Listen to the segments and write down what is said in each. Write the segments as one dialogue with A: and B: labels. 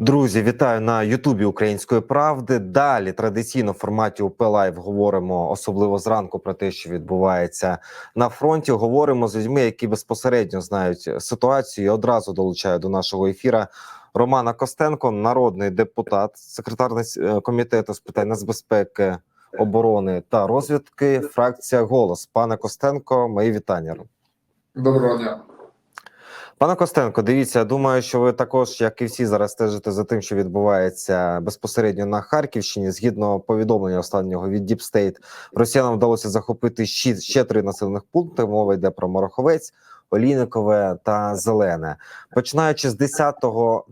A: Друзі, вітаю на Ютубі Української правди. Далі традиційно в форматі УП Лайв говоримо особливо зранку про те, що відбувається на фронті. Говоримо з людьми, які безпосередньо знають ситуацію. І одразу долучаю до нашого ефіра Романа Костенко, народний депутат, секретар комітету з питань нацбезпеки, оборони та розвідки. Фракція голос. Пане Костенко, мої вітання.
B: Доброго дня.
A: Пане Костенко, дивіться, я думаю, що ви також, як і всі, зараз стежите за тим, що відбувається безпосередньо на Харківщині. Згідно повідомлення останнього від State, росіянам вдалося захопити ще, ще три населених пункти. Мова йде про Пороховець, Олійникове та Зелене. Починаючи з 10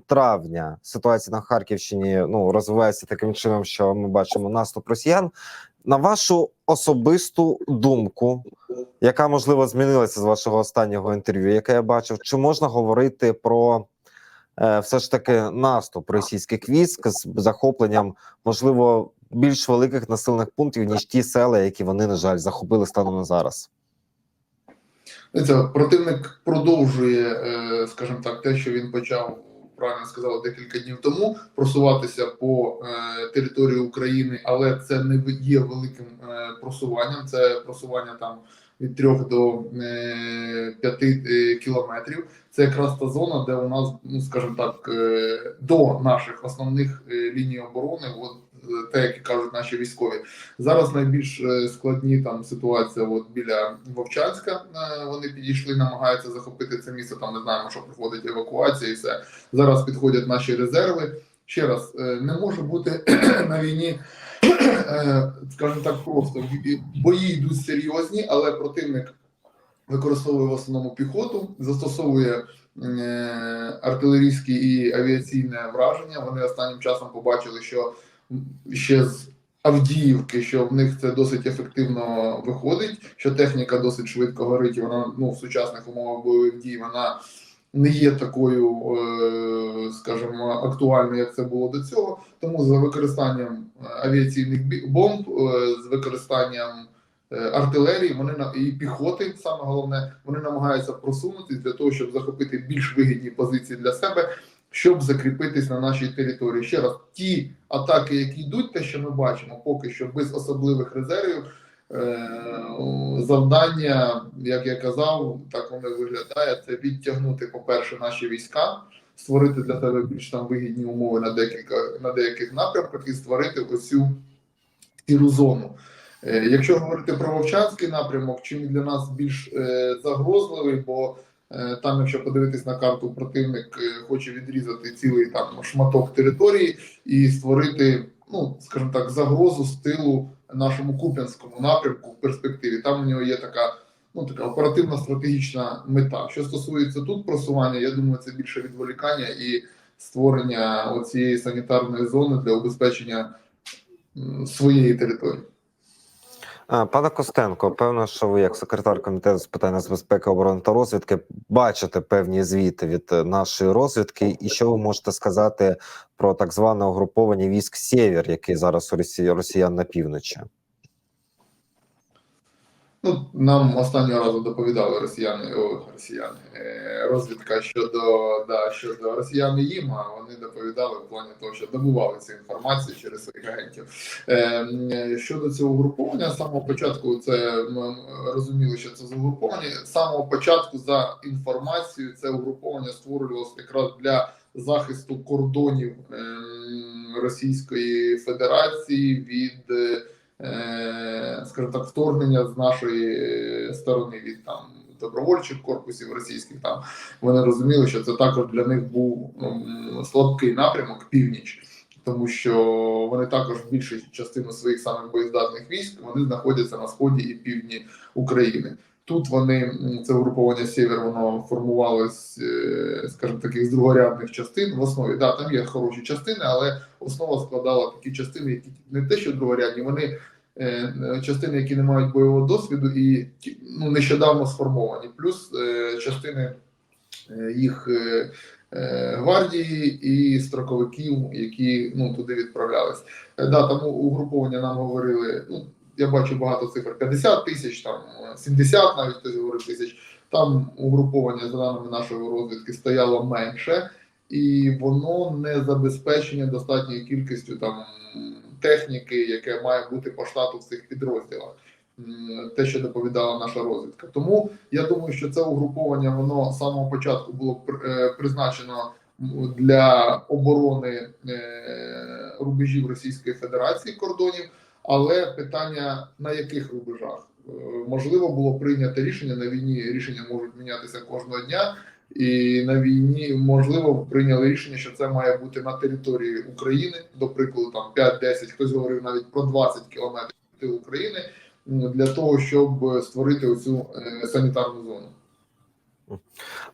A: травня, ситуація на Харківщині ну розвивається таким чином, що ми бачимо наступ росіян. На вашу особисту думку, яка можливо змінилася з вашого останнього інтерв'ю, яке я бачив, чи можна говорити про е, все ж таки наступ російських військ з захопленням, можливо, більш великих населених пунктів ніж ті села, які вони на жаль захопили станом на зараз?
B: Дивіться, противник продовжує, е, скажімо так, те, що він почав правильно сказали декілька днів тому, просуватися по е, території України, але це не є великим е, просуванням. Це просування там від 3 до 5 кілометрів. Це якраз та зона, де у нас, ну скажімо так, е, до наших основних е, ліній оборони, от е, те, які кажуть наші військові. Зараз найбільш е, складні там ситуація. От біля Вовчанська е, вони підійшли, намагаються захопити це місце. Там не знаємо, що проходить евакуація, і все зараз підходять наші резерви. Ще раз е, не може бути на війні, скажімо так, просто бої йдуть серйозні, але противник використовує в основному піхоту, застосовує артилерійське і авіаційне враження. Вони останнім часом побачили, що ще з Авдіївки, що в них це досить ефективно виходить, що техніка досить швидко горить, і вона ну, в сучасних умовах бойових дій вона не є такою, е, скажімо, актуальною, як це було до цього. Тому за використанням авіаційних бомб, е, з використанням е, артилерії, вони на і піхоти, саме головне, вони намагаються просунутися для того, щоб захопити більш вигідні позиції для себе, щоб закріпитись на нашій території. Ще раз, ті атаки, які йдуть, те, що ми бачимо, поки що без особливих резервів. Е, Завдання, як я казав, так воно виглядає. Це відтягнути, по-перше, наші війська, створити для себе більш там вигідні умови на декілька на деяких напрямках і створити оцю сіру зону. Е, Якщо говорити про Вовчанський напрямок, чим для нас більш е, загрозливий, бо там, якщо подивитись на карту, противник е, хоче відрізати цілий там шматок території і створити, ну скажімо так, загрозу з тилу нашому Куп'янському напрямку в перспективі. Там у нього є така. Ну, така оперативна стратегічна мета. Що стосується тут просування, я думаю, це більше відволікання і створення оцієї санітарної зони для убезпечення своєї території.
A: Пане Костенко, певно, що ви, як секретар комітету з питань нацбезпеки, оборони та розвідки, бачите певні звіти від е, нашої розвідки. І що ви можете сказати про так зване угруповання військ Сєвєр, який зараз у росіян на півночі?
B: Ну, нам останнього разу доповідали росіяни, о, росіяни, е, розвідка щодо да, щодо росіян і їм, а вони доповідали в плані того, що добували цю інформацію через своїх агентів. Е, щодо цього угруповання, з самого початку це ми розуміли, що це за угруповання. З самого початку за інформацією це угруповання створювалося якраз для захисту кордонів ем, Російської Федерації від. Е, скажімо так, вторгнення з нашої сторони від там добровольчих корпусів російських. Там вони розуміли, що це також для них був м, слабкий напрямок північ. Тому що вони також більшу частину своїх самих боєздатних військ вони знаходяться на сході і півдні України. Тут вони це угруповання Сєвєр, воно формувалось, е, скажімо, таких з другорядних частин. В основі да, там є хороші частини, але основа складала такі частини, які не те, що другорядні, вони е, частини, які не мають бойового досвіду, і ну, нещодавно сформовані, плюс е, частини е, їх е, е, гвардії і строковиків, які ну, туди відправлялись. Е, Да, там у- угруповання нам говорили. Ну, я бачу багато цифр: 50 тисяч, там 70 навіть хтось говорив тисяч. Там угруповання, за даними нашої розвідки, стояло менше. і воно не забезпечене достатньою кількістю там техніки, яке має бути по штату в цих підрозділах. Те, що доповідала наша розвідка. Тому я думаю, що це угруповання воно з самого початку було е, призначено для оборони е, рубежів Російської Федерації кордонів. Але питання на яких рубежах Е, можливо було прийнято рішення на війні. Рішення можуть мінятися кожного дня, і на війні можливо прийняли рішення, що це має бути на території України, до прикладу, там 5-10, хтось говорив навіть про 20 кілометрів України для того, щоб створити оцю е, санітарну зону.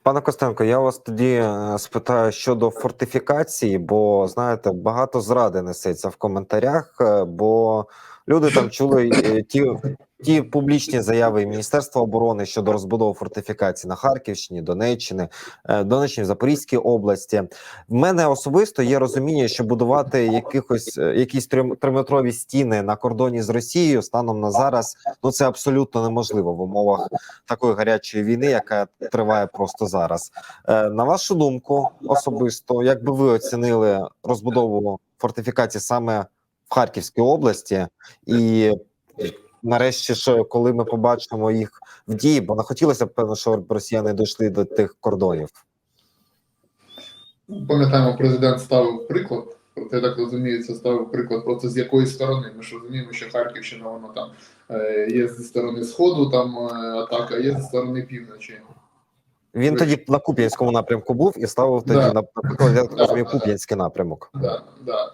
A: Пане Костенко, я вас тоді е, спитаю щодо фортифікації, бо знаєте, багато зради несеться в коментарях, е, бо люди там чули е, ті, ті публічні заяви Міністерства оборони щодо розбудови фортифікацій на Харківщині, Донеччині, е, Донеччині, Запорізькій області. В мене особисто є розуміння, що будувати якихось е, якісь трим- триметрові стіни на кордоні з Росією станом на зараз, ну це абсолютно неможливо в умовах такої гарячої війни, яка триває просто зараз. На вашу думку, особисто, як би ви оцінили розбудову фортифікацій саме в Харківській області, і нарешті, що коли ми побачимо їх в дії, бо не хотілося б певно, що росіяни дійшли до тих кордонів.
B: Пам'ятаємо, президент ставив приклад. Я так розумію, це ставив приклад просто з якої сторони. Ми ж розуміємо, що Харківщина вона там е, є зі сторони сходу, там е, атака, є зі сторони півночі.
A: Він тоді на Куп'янському напрямку був і ставив тоді
B: Да.
A: на я так розумію. Куп'янський напрямок.
B: Да, да.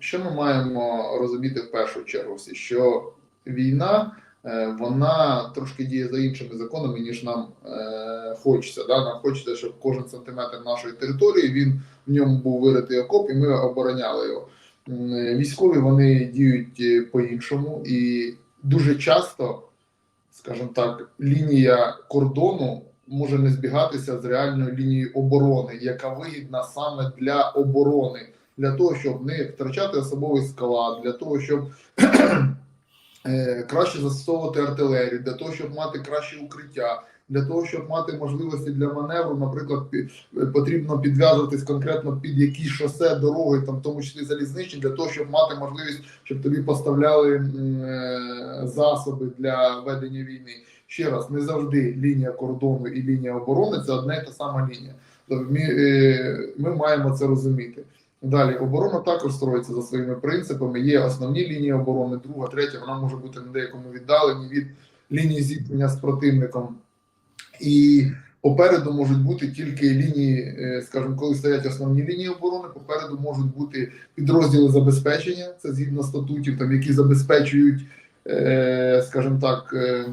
B: Що ми маємо розуміти в першу чергу? Що війна е, вона трошки діє за іншими законами, ніж нам е, хочеться. Да? Нам хочеться, щоб кожен сантиметр нашої території він в ньому був виритий окоп, і ми обороняли його. Е, Військові вони діють по-іншому, і дуже часто, скажімо так, лінія кордону може не збігатися з реальною лінією оборони, яка вигідна саме для оборони, для того, щоб не втрачати особовий склад, для того, щоб е, краще застосовувати артилерію, для того, щоб мати краще укриття. Для того щоб мати можливості для маневру, наприклад, потрібно підв'язуватись конкретно під якісь шосе, дороги, там в тому числі залізничні, для того, щоб мати можливість, щоб тобі поставляли е, засоби для ведення війни. Ще раз, не завжди лінія кордону і лінія оборони це одна і та сама лінія. Тобто Ми, е, ми маємо це розуміти. Далі оборона також строїться за своїми принципами. Є основні лінії оборони, друга, третя. Вона може бути на деякому віддалені від лінії зіткнення з противником. І попереду можуть бути тільки лінії, е, скажімо, коли стоять основні лінії оборони, попереду можуть бути підрозділи забезпечення, це згідно статутів, там які забезпечують, е, скажімо так, е,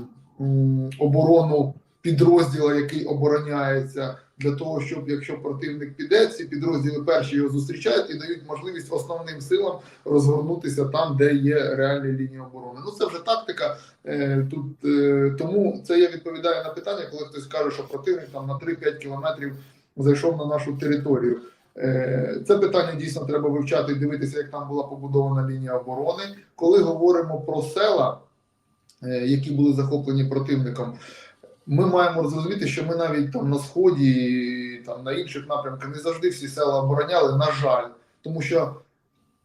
B: оборону підрозділа, який обороняється, для того, щоб якщо противник піде, ці підрозділи перші його зустрічають і дають можливість основним силам розгорнутися там, де є реальні лінії оборони. Ну це вже тактика. Е, Тут е, тому це я відповідаю на питання, коли хтось каже, що противник там на 3-5 кілометрів зайшов на нашу територію. Е, Це питання дійсно треба вивчати і дивитися, як там була побудована лінія оборони. Коли говоримо про села, які були захоплені противником, ми маємо зрозуміти, що ми навіть там на сході, там на інших напрямках не завжди всі села обороняли. На жаль, тому що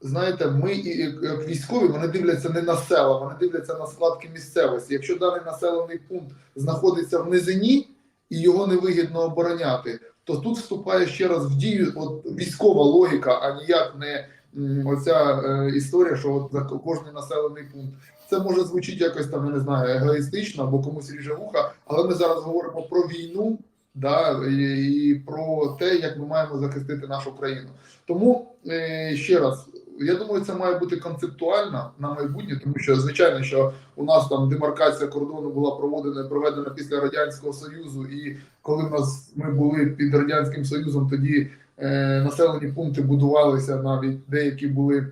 B: знаєте, ми як військові вони дивляться не на села, вони дивляться на складки місцевості. Якщо даний населений пункт знаходиться в низині і його невигідно обороняти, то тут вступає ще раз в дію от військова логіка, а ніяк не оця е, історія, що от за кожний населений пункт. Це може звучити якось там, я не знаю, егоїстично або комусь ріже вуха, але ми зараз говоримо про війну, да, і, про те, як ми маємо захистити нашу країну. Тому е, ще раз, я думаю, це має бути концептуально на майбутнє, тому що звичайно, що у нас там демаркація кордону була проводена проведена після радянського союзу, і коли нас ми були під радянським союзом, тоді е, населені пункти будувалися навіть деякі були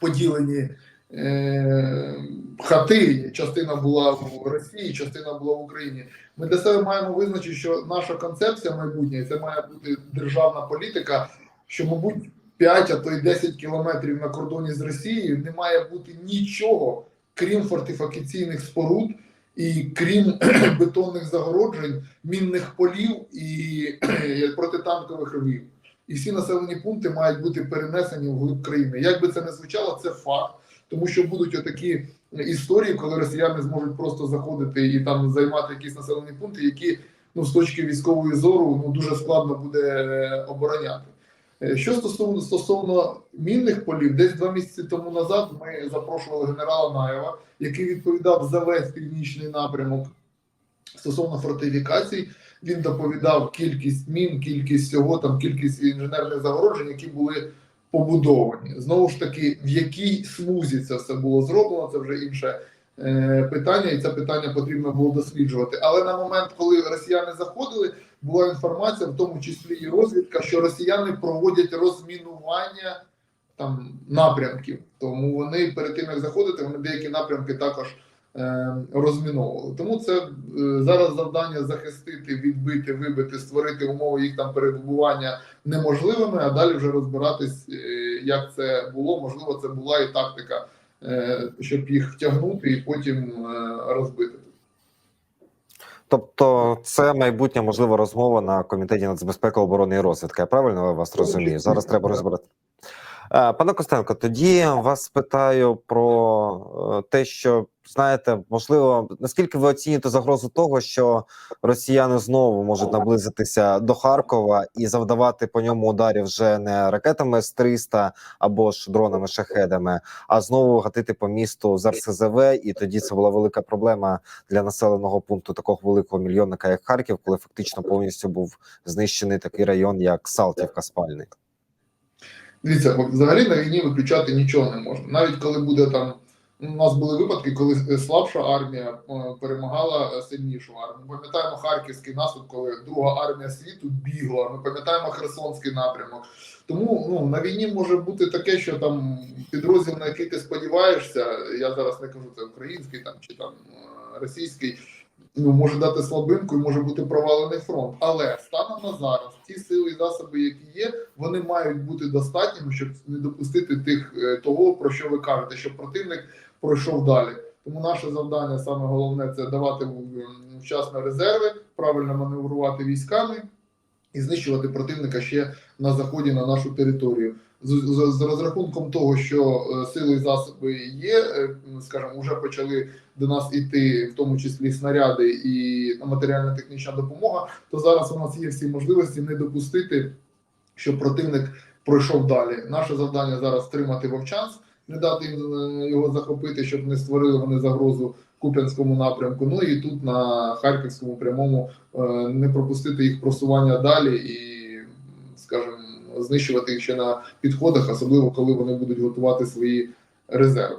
B: поділені. Е, хати, частина була в Росії, частина була в Україні. Ми для себе маємо визначити, що наша концепція майбутня, це має бути державна політика, що, мабуть, 5, а то й 10 кілометрів на кордоні з Росією не має бути нічого, крім фортифікаційних споруд і крім бетонних загороджень, мінних полів і протитанкових ровів. і всі населені пункти мають бути перенесені в глиб країни. Як би це не звучало, це факт, тому що будуть отакі історії, коли росіяни зможуть просто заходити і там займати якісь населені пункти, які ну з точки військової зору ну дуже складно буде е, обороняти. Е, Що стосовно стосовно мінних полів, десь два місяці тому назад ми запрошували генерала Наєва, який відповідав за весь північний напрямок стосовно фортифікацій. Він доповідав кількість мін, кількість всього, там кількість інженерних загороджень, які були побудовані. Знову ж таки, в якій смузі це все було зроблено, це вже інше е, питання, і це питання потрібно було досліджувати. Але на момент, коли росіяни заходили, була інформація, в тому числі і розвідка, що росіяни проводять розмінування там напрямків. Тому вони перед тим як заходити, вони деякі напрямки також розміновували. Тому це е, зараз завдання захистити, відбити, вибити, створити умови їх там перебування неможливими, а далі вже розбиратись, е, як це було. Можливо, це була і тактика, е, щоб їх втягнути і потім розбити.
A: Тобто, це майбутня можлива розмова на комітеті нацбезпеки, оборони і розвідки. Я правильно вас розумію? Зараз треба розбирати. Е, Пане Костенко, тоді вас питаю про е, те, що знаєте, можливо, наскільки ви оцінюєте загрозу того, що росіяни знову можуть наблизитися до Харкова і завдавати по ньому ударів вже не ракетами с 300 або ж дронами шахедами, а знову гатити по місту з РСЗВ, і тоді це була велика проблема для населеного пункту такого великого мільйонника, як Харків, коли фактично повністю був знищений такий район, як Салтівка спальний.
B: Дивіться, взагалі на війні виключати нічого не можна. Навіть коли буде там. У нас були випадки, коли слабша армія е, перемагала сильнішу армію. Ми пам'ятаємо харківський наступ, коли друга армія світу бігла. Ми пам'ятаємо Херсонський напрямок. Тому ну на війні може бути таке, що там підрозділ, на який ти сподіваєшся, я зараз не кажу це український там чи там е, російський. Ну, може дати слабинку і може бути провалений фронт. Але станом на зараз ті сили і засоби, які є, вони мають бути достатніми, щоб не допустити тих е, того, про що ви кажете, щоб противник пройшов далі. Тому наше завдання саме головне це давати вчасно резерви, правильно маневрувати військами і знищувати противника ще на заході на нашу територію. З, з, розрахунком того, що е, сили і засоби є, е, скажімо, вже почали до нас іти, в тому числі снаряди і матеріально-технічна допомога, то зараз у нас є всі можливості не допустити, щоб противник пройшов далі. Наше завдання зараз тримати Вовчанськ, не дати їм е, його захопити, щоб не створили вони загрозу Куп'янському напрямку. Ну і тут на Харківському прямому не пропустити їх просування далі і, знищувати їх ще на підходах, особливо коли вони будуть готувати свої резерви.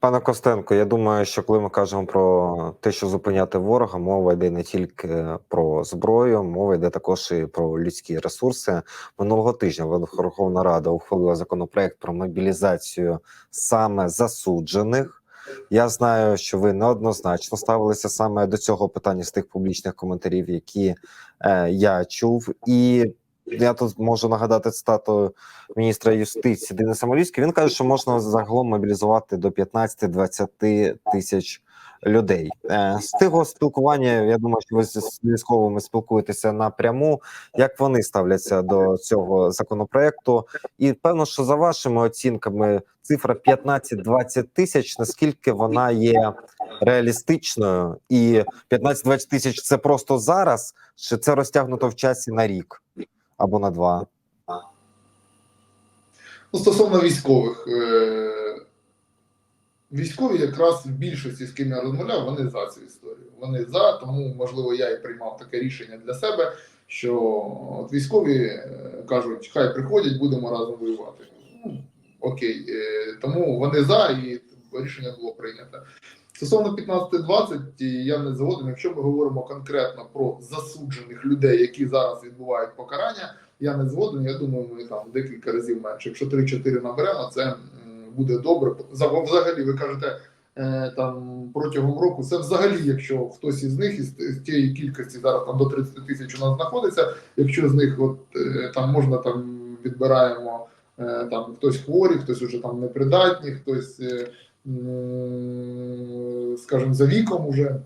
A: Пане Костенко, я думаю, що коли ми кажемо про те, що зупиняти ворога, мова йде не тільки про зброю, мова йде також і про людські ресурси. Минулого тижня Верховна Рада ухвалила законопроект про мобілізацію саме засуджених. Я знаю, що ви неоднозначно ставилися саме до цього питання з тих публічних коментарів, які е, я чув, і я тут можу нагадати цитату міністра юстиції Дениса Малівського. Він каже, що можна загалом мобілізувати до 15-20 тисяч людей. Е, З того спілкування я думаю, що ви з військовими спілкуєтеся напряму. Як вони ставляться до цього законопроекту? І певно, що за вашими оцінками цифра 15-20 тисяч, наскільки вона є реалістичною, і 15-20 тисяч це просто зараз, чи це розтягнуто в часі на рік або на два?
B: Ну, стосовно військових, е, військові якраз в більшості, з ким я розмовляв, вони за цю історію. Вони за, тому можливо я і приймав таке рішення для себе, що от військові е, кажуть, хай приходять, будемо разом воювати. Ну, окей, е, тому вони за, і рішення було прийнято. Стосовно 15-20, я не згоден. Якщо ми говоримо конкретно про засуджених людей, які зараз відбувають покарання, я не згоден. Я думаю, ми там декілька разів менше. Якщо 3-4 наберемо, це буде добре. За- Взагалі, ви кажете, е, там протягом року, це взагалі, якщо хтось із них із, тієї кількості зараз там до 30 тисяч у нас знаходиться. Якщо з них от е, там можна там відбираємо е, там хтось хворий, хтось уже там непридатний, хтось. Е, скажімо, за віком уже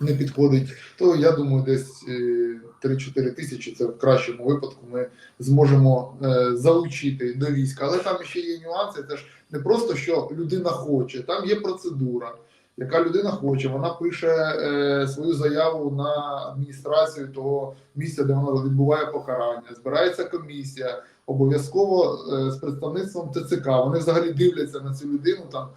B: не підходить, то я думаю, десь е, 3-4 тисячі. Це в кращому випадку ми зможемо е, залучити до війська. Але там ще є нюанси. Це ж не просто що людина хоче, там є процедура. Яка людина хоче, вона пише е, свою заяву на адміністрацію того місця, де вона відбуває покарання. Збирається комісія, обов'язково е, з представництвом ТЦК. Вони взагалі дивляться на цю людину. Там е,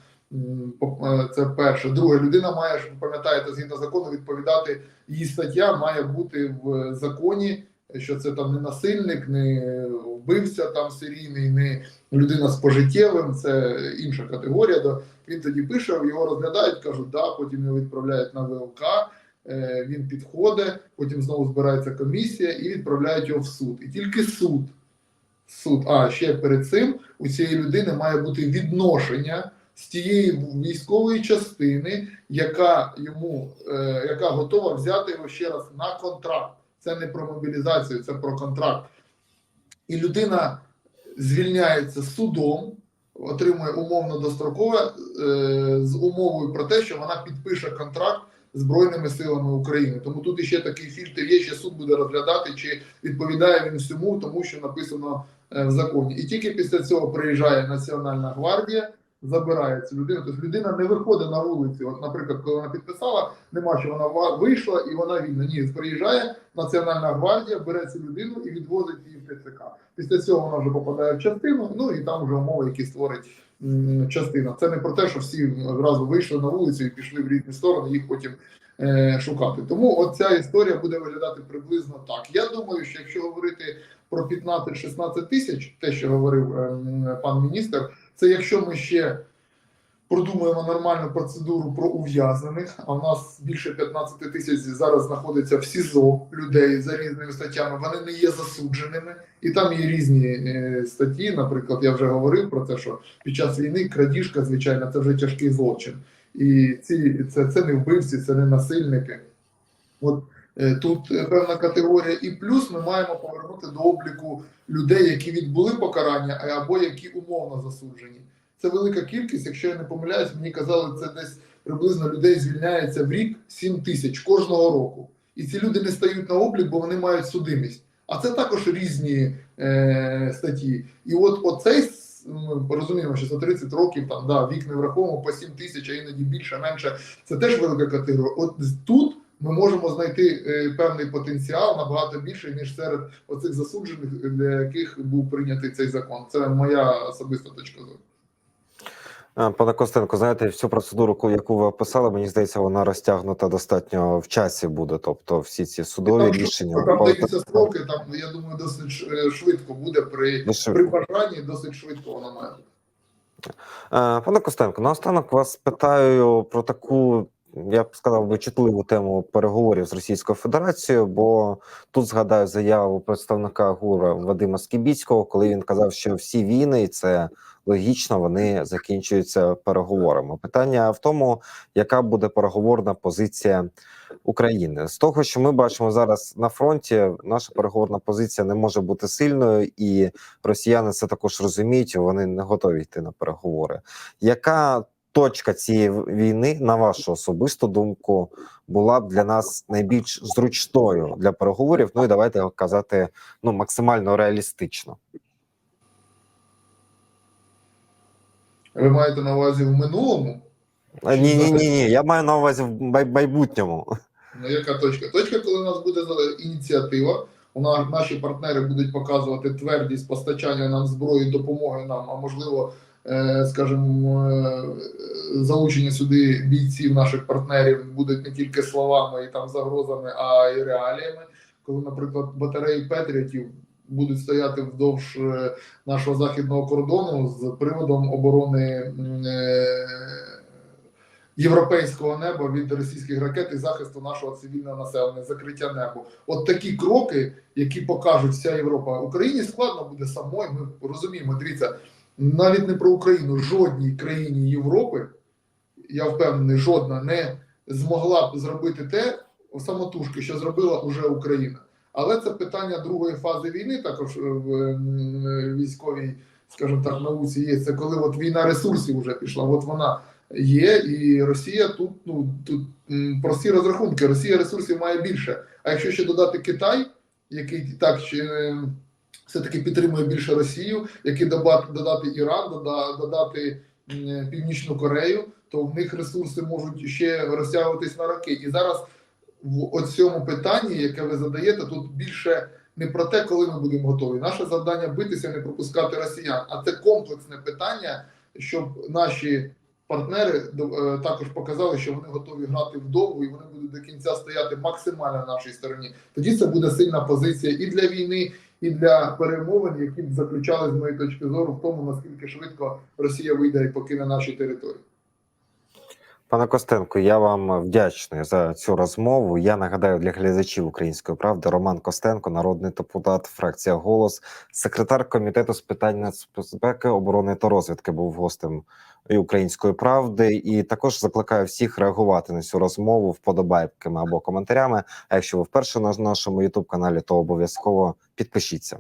B: це перше. Друге, людина має ж ви пам'ятаєте, згідно закону відповідати. Її стаття має бути в законі, що це там не насильник, не вбивця там серійний, не людина з пожиттєвим. Це інша категорія. Він тоді пише, його розглядають, кажуть, да, потім його відправляють на ВЛК. е, Він підходить, потім знову збирається комісія і відправляють його в суд. І тільки суд, суд, а ще перед цим у цієї людини має бути відношення з тієї військової частини, яка йому е, яка готова взяти його ще раз на контракт. Це не про мобілізацію, це про контракт. І людина звільняється судом, отримує умовно дострокове е, з умовою про те, що вона підпише контракт Збройними силами України. Тому тут іще такий фільтр є, ще суд буде розглядати, чи відповідає він всьому, тому що написано е, в законі. І тільки після цього приїжджає Національна гвардія, забирає цю людину. Тобто людина не виходить на вулицю. От, наприклад, коли вона підписала, нема що вона вийшла і вона вільна. Ні, приїжджає Національна гвардія, бере цю людину і відвозить її в ТЦК. Після цього вона вже попадає в частину, ну і там вже умови, які створить м, частина. Це не про те, що всі одразу вийшли на вулицю і пішли в різні сторони, їх потім е, шукати. Тому от ця історія буде виглядати приблизно так. Я думаю, що якщо говорити про 15-16 тисяч, те, що говорив ем, пан міністр, це якщо ми ще продумаємо нормальну процедуру про ув'язнених. А в нас більше 15 тисяч зараз знаходиться в СІЗО людей за різними статтями. Вони не є засудженими, і там є різні е, статті. Наприклад, я вже говорив про те, що під час війни крадіжка, звичайно, це вже тяжкий злочин. І ці це, це не вбивці, це не насильники. От тут е, певна категорія, і плюс ми маємо повернути до обліку людей, які відбули покарання, або які умовно засуджені. Це велика кількість. Якщо я не помиляюсь, мені казали, це десь приблизно людей звільняється в рік 7 тисяч кожного року. І ці люди не стають на облік, бо вони мають судимість. А це також різні е, статті. І от оцей ми розуміємо, що за 30 років там да, вік не враховуємо по 7 тисяч, а іноді більше, менше. Це теж велика категорія. От тут ми можемо знайти е, певний потенціал набагато більше, ніж серед оцих засуджених, для яких був прийнятий цей закон. Це моя особиста точка зору.
A: Е, Пане Костенко, знаєте, всю процедуру, яку ви описали, мені здається, вона розтягнута достатньо в часі буде. Тобто, всі ці судові
B: Там,
A: рішення
B: там даються строки, там я думаю, досить е, швидко буде при, при бажанні, досить швидко воно має.
A: Е, Пане Костенко, наостанок вас питаю про таку, я б сказав би, чутливу тему переговорів з Російською Федерацією, бо тут згадаю заяву представника ГУРа Вадима Скібіцького, коли він казав, що всі війни, це логічно, вони закінчуються переговорами. Питання в тому, яка буде переговорна позиція України з того, що ми бачимо зараз на фронті, наша переговорна позиція не може бути сильною, і росіяни це також розуміють. Вони не готові йти на переговори. Яка точка цієї війни, на вашу особисту думку, була б для нас найбільш зручною для переговорів? Ну і давайте казати ну максимально реалістично.
B: Ви маєте на увазі в минулому?
A: Ні, ні, ні, ні. Я маю на увазі в майбутньому.
B: Ну, яка точка? Точка, коли у нас буде ініціатива, у нас наші партнери будуть показувати твердість постачання нам зброї, допомоги нам, а можливо, скажімо, е, залучення сюди бійців наших партнерів будуть не тільки словами і там загрозами, а й реаліями. Коли, наприклад, батареї Петріотів будуть стояти вздовж е, нашого західного кордону з приводом оборони е, європейського неба від російських ракет і захисту нашого цивільного населення, закриття неба. От такі кроки, які покажуть вся Європа. Україні складно буде самої. Ми розуміємо. Дивіться, навіть не про Україну, жодній країні Європи, я впевнений, жодна не змогла б зробити те самотужки, що зробила уже Україна. Але це питання другої фази війни, також в ем, військовій, скажімо так, науці є. Це коли от війна ресурсів вже пішла. От вона є, і Росія тут ну тут прості розрахунки. Росія ресурсів має більше. А якщо ще додати Китай, який так ще е, все-таки підтримує більше Росію, доба- додати Іран, додати Північну Корею, то в них ресурси можуть ще розтягуватись на роки. І зараз в оцьому питанні, яке ви задаєте, тут більше не про те, коли ми будемо готові. Наше завдання битися, не пропускати росіян. А це комплексне питання, щоб наші партнери е, також показали, що вони готові грати вдовго і вони будуть до кінця стояти максимально на нашій стороні. Тоді це буде сильна позиція і для війни, і для перемовин, які б заключали з моєї точки зору в тому, наскільки швидко Росія вийде і покине наші території.
A: Пане Костенко, я вам вдячний за цю розмову. Я нагадаю для глядачів української правди Роман Костенко, народний депутат, фракція Голос, секретар комітету з питань нацбезпеки, оборони та розвідки, був гостем і української правди. І також закликаю всіх реагувати на цю розмову вподобайками або коментарями. А якщо ви вперше на нашому youtube каналі, то обов'язково підпишіться.